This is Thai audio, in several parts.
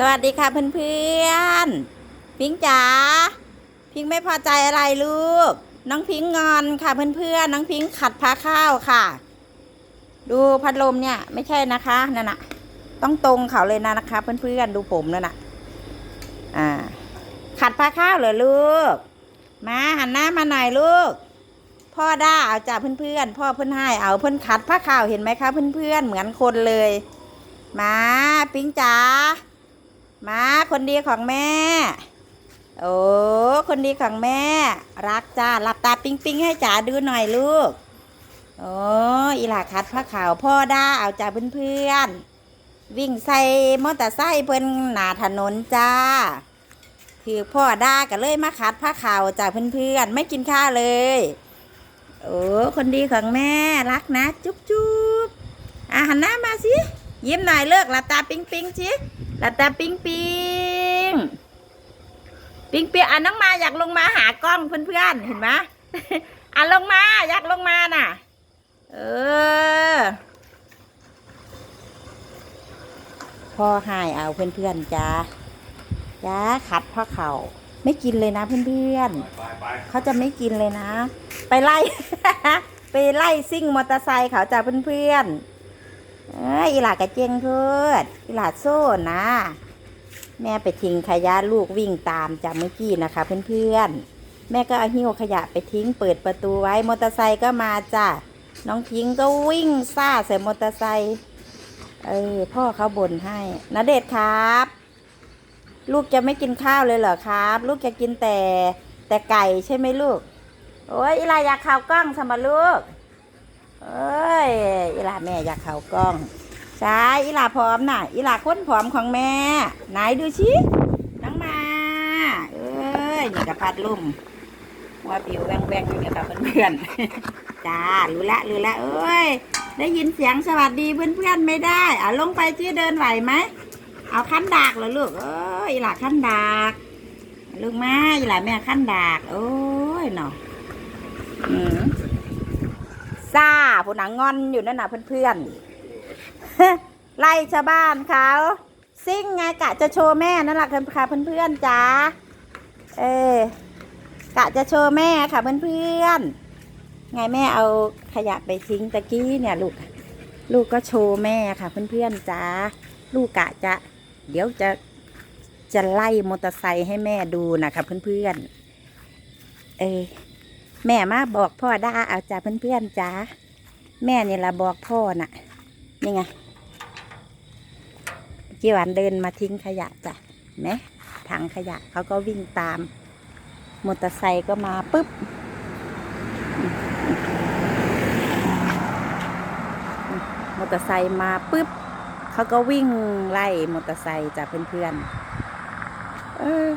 สวัสดีค่ะเพื่อนๆ พิงจ๋า พิงไม่พอใจอะไรลูก น้องพิงงอนค่ะเพื่อนๆ น้องพิงขัดผ้าข้าวค่ะ ดูพัดลมเนี่ยไม่ใช่นะคะนั่นน่ะ ต้องตรงเขาเลยนะนะคะ เพื่อนๆ ดูผมนั่นน่ะ อ่า ขัดผ้าข้าวเหรอลูก มาหันหน้ามาหน่อยลูก พ่อด้าเอาจาเพื่อนๆ พ่อเพื่อนให้เอาเพื่อนขัดผ้าข้าวเห็นไหมคะเพื่อนๆ เหมือนคนเลย มาปิงจ๋า มาคนดีของแม่ โอ้คนดีของแม่ รักจ้าหลับตาปิ๊งปิ๊งให้จ๋าดูหน่อยลูก โอ้อีหลาคัดผ้าขาวพ่อด้าเอาจากเพื่อนๆวิ่งใส่มอเตอร์ไซค์เพิ่อนหนาถนนจ้า คือพ่อด้าก็เลยมาคัดผ้าขาวจากเพื่อนๆไม่กินข้าวเลยโอ้คนดีของแม่รักนะ จุ๊บจุ๊บอะหันหน้ามาสิ ยิ้มหน่อยเลิกหลับตาปิ๊งปิ๊งสิหลับตาปิ๊งปิ๊งปิ๊งปิ๊งอะน้องมาอยากลงมาหากล้องเพื่อนๆเห็นไหมอะลงมาอยากลงมาน่ะ เออ พ่อให้เอาเพื่อนๆจ้าจ้าขัดพ่อเขาไม่กินเลยนะเพื่อนๆไปไปเขาจะไม่กินเลยนะ ไปไล่ ไปไล่ซิ่งมอเตอร์ไซค์เขาจากเพื่อนๆ เอ้ยอีหลากระเจงเพื่อนอีหลาโซ่นะ แม่ไปทิ้งขยะลูกวิ่งตามจากเมื่อกี้นะคะ เพื่อนๆ แม่ก็เอาหิ้วขยะไปทิ้งเปิดประตูไว้มอเตอร์ไซค์ก็มาจ้ะน้องพิงก็วิ่งซ่าใส่มอเตอร์ไซค์เออพ่อเขาบ่นให้นะเดชครับ ลูกจะไม่กินข้าวเลยเหรอครับ ลูกจะกินแต่แต่ไก่ใช่ไหมลูก โอ้ยอีหลาอยากข่าวกล้องสมาลูก เอ้ยอีหลาแม่อยากเข่ากล้องใช่อีหลาพร้อมน่ะอีหลาค้นผอมของแม่ ไหนดูชิน้องมาเอ้ยนี่กระพัดลุ่มว่าปิวแวงแวงอยู่เนี่ยค่ะเพื่อนๆจ้ารู้ละรู้ละเอ้ยได้ยินเสียงสวัสดีเพื่อนๆไม่ได้อะลงไปที่เดินไหวไหมเอาขั้นดากเหรอลูกเอ้ยอีหลาขั้นดากลูกมาอีหลาแม่ขั้นดาก โอ้ยเนาะอืม ซ่าผู้หนังงอนอยู่นั่นน่ะเพื่อนๆไล่ชาวบ้านเขาซิ่งไงกะจะโชว์แม่นั่นแหละค่ะเพื่อนๆจ้าเออกะจะโชว์แม่ค่ะเพื่อนๆไงแม่เอาขยะไปทิ้งตะกี้เนี่ยลูกลูกก็โชว์แม่ค่ะเพื่อนๆจ้าลูกกะจะ เดี๋ยวจะจะไล่มอเตอร์ไซค์ให้แม่ดูนะคะเพื่อนๆเออ แม่มาบอกพ่อด้าเอาจ้าเพื่อนๆจ้าแม่นี่ละบอกพ่อน่ะ นี่ไงจีหวานเดินมาทิ้งขยะจ้ะไหมถังขยะเขาก็วิ่งตามมอเตอร์ไซค์ก็มาปุ๊บมอเตอร์ไซค์มาปุ๊บเขาก็วิ่งไล่มอเตอร์ไซค์จากเพื่อนๆเออ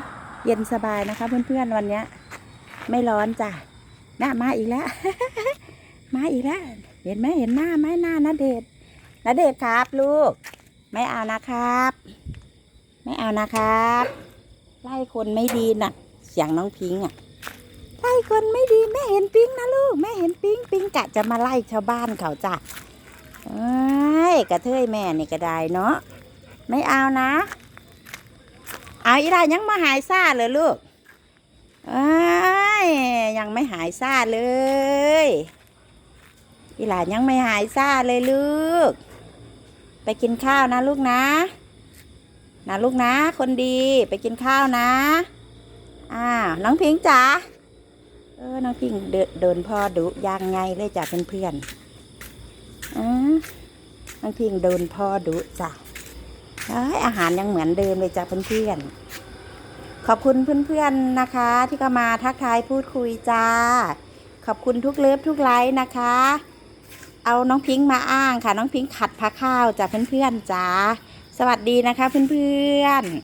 เย็นสบายนะคะเพื่อนๆวันเนี้ย ไม่ร้อนจ้ะ น่ามาอีกแล้ว มาอีกแล้ว เห็นไหมเห็นหน้าไหมหน้านาเดชนาเดชครับลูก ไม่เอานะครับ ไม่เอานะครับ ไล่คนไม่ดีน่ะ เสียงน้องพิงค์อะ ไล่คนไม่ดีแม่เห็นปิงนะลูกแม่เห็นปิงปิงกะจะมาไล่ชาวบ้านเขาจ้ะเอ้ยกระเทยแม่นี่ก็ได้เนาะ ไม่เอานะ เอาอีไรยังมาหายซาเลยลูกอ้ ยยังไม่หายซาเลยอีหลานยังไม่หายซาเลยลูก ไปกินข้าวนะลูกนะ นะลูกนะ คนดีไปกินข้าวนะอ่าน้องพิงค์จ๋าเออน้องพิงค์เดินเดินพ่อดุยังไงเลยจ้ะเพื่อนๆอืมน้องพิงโดนพ่อดุจ้ะเอ้ยอาหารยังเหมือนเดิมเลยจ้ะเพื่อนๆ ขอบคุณเพื่อนๆนะคะ ที่ก็มาทักทายพูดคุยจ้า ขอบคุณทุกเลิฟทุกไลค์นะคะ เอาน้องพิงค์มาอ้างค่ะ น้องพิงค์ขัดผ้าข้าวจ้าเพื่อนๆจ้าสวัสดีนะคะเพื่อนๆ